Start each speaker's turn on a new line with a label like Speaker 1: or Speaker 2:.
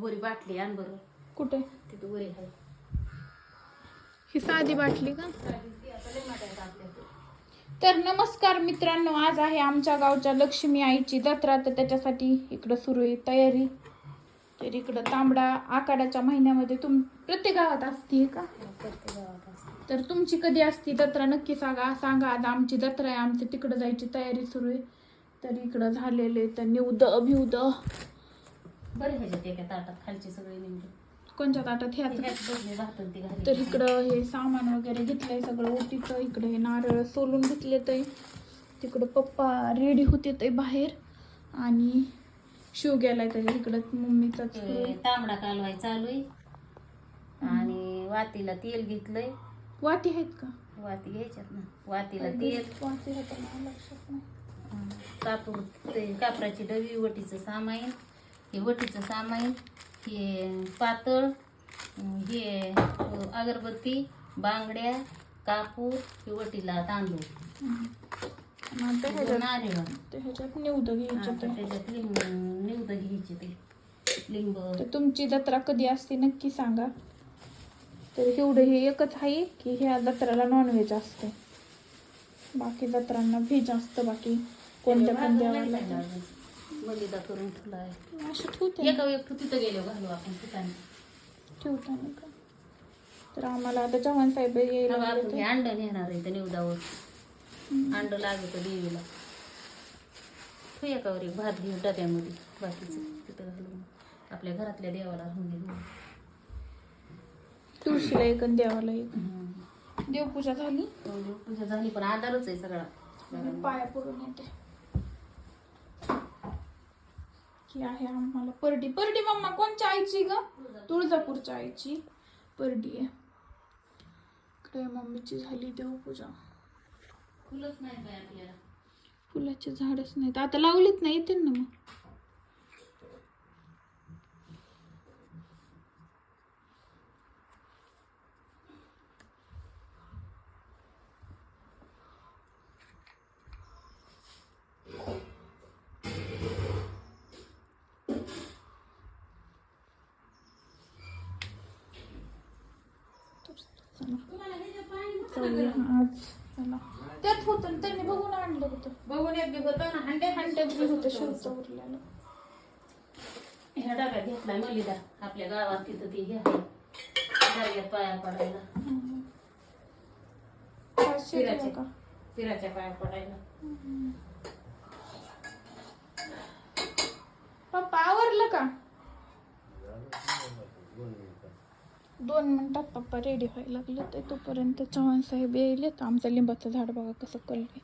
Speaker 1: वरी बाटली आण बरं.
Speaker 2: कुठे?
Speaker 1: तिथं वरी आहे
Speaker 2: ही साधी बाटली का? तर नमस्कार मित्रांनो आज आहे आमच्या गावच्या लक्ष्मी आईची जत्रा. तर त्याच्यासाठी इकडं सुरू आहे तयारी. तर इकडं तांबडा आखाड्याच्या महिन्यामध्ये तुम प्रत्येक गावात असते का?
Speaker 1: प्रत्येक गावात असते
Speaker 2: तर तुमची कधी असती जत्रा नक्की सांगा. सांगा आज आमची जत्रा आहे. आमची तिकडं जायची तयारी सुरू आहे. तर इकडं झालेले तर निवद भिवद
Speaker 1: बरं ह्याच्यात एका ताटात खालची सगळी निघली
Speaker 2: कोणत्या ताटात?
Speaker 1: राहतात ती घाली
Speaker 2: तर इकडं हे सामान वगैरे घेतलंय सगळं ओटीचं इकडं हे नारळ सोलून घेतले तर तिकडं पप्पा रेडी होते ते बाहेर. आणि शिव गेलाय त्याच्या इकडं मम्मीचा
Speaker 1: ते तांबडा कालवाय चालू आहे. आणि वातीला तेल घेतलंय.
Speaker 2: वाती आहेत का?
Speaker 1: वाती घ्यायच्यात ना. वातीला तेल.
Speaker 2: वाती होतं ना, लक्षात नाही.
Speaker 1: कापूर ते कापराची डबी वटीचं सामाईन हे वटीचं सामाईन हे पातळ हे अगरबत्ती बांगड्या कापूर हे वटीला तांदूळ.
Speaker 2: ह्याच्यात
Speaker 1: नारळ.
Speaker 2: घ्यायचे
Speaker 1: त्याच्यात लिंब निवद घ्यायचे ते. लिंब.
Speaker 2: तुमची जत्रा कधी असते नक्की सांगा. तर एवढं हे एकच आहे की ह्या जत्राला नॉनव्हेज असते. बाकी जत्रांना व्हेज असतं बाकी. कोणत्या पण देवाला
Speaker 1: मलिदा करून ठेवला आहे
Speaker 2: असं ठेवते
Speaker 1: एका एक तिथं गेलो घालू आपण ठिकाणी.
Speaker 2: ठेवताना का? तर आम्हाला आता चव्हाण साहेब यायला
Speaker 1: हे
Speaker 2: तर-
Speaker 1: अंड नेणार आहे त्या निवदावर. अंड लागत देवीला. तू एकावर एक भात घेऊन डब्यामध्ये बाकीचं तिथं घालून. आपल्या घरातल्या देवाला राहून दे
Speaker 2: तुळशीला एक आणि देवाला एक. देवपूजा झाली?
Speaker 1: पूजा झाली पण आधारच आहे सगळा.
Speaker 2: पाया पडून येते. की आहे आम्हाला. परडी. परडी मम्मा कोणच्या आईची ग? तुळजापूरच्या आईची. परडी आहे. इकडे मम्मीची झाली देवपूजा.
Speaker 1: फुलंच नाही आपल्याला.
Speaker 2: फुलाचे झाडच नाहीत. आता लावलीत नाही येते ना मग? जाऊया आज चला. त्यात होतं ना, त्यांनी बघून आणलं होतं.
Speaker 1: बघून एक बी होतं ना हंडे
Speaker 2: हंड्यात बी होतं. शिवचं उरलेलं.
Speaker 1: ह्या डब्यात घेतलाय मलिदा. आपल्या गावात तिथं ती घ्या. दर्ग्यात पाया पडायला.
Speaker 2: हम्म. पाचशे का
Speaker 1: पिराच्या पाया पडायला.
Speaker 2: पप्पा आवरलं का? दोन मिनटात पप्पा रेडी व्हायला लागले तर तोपर्यंत चव्हाण साहेब येईल तर आमचं लिंबाचं झाड बघा कसं कळले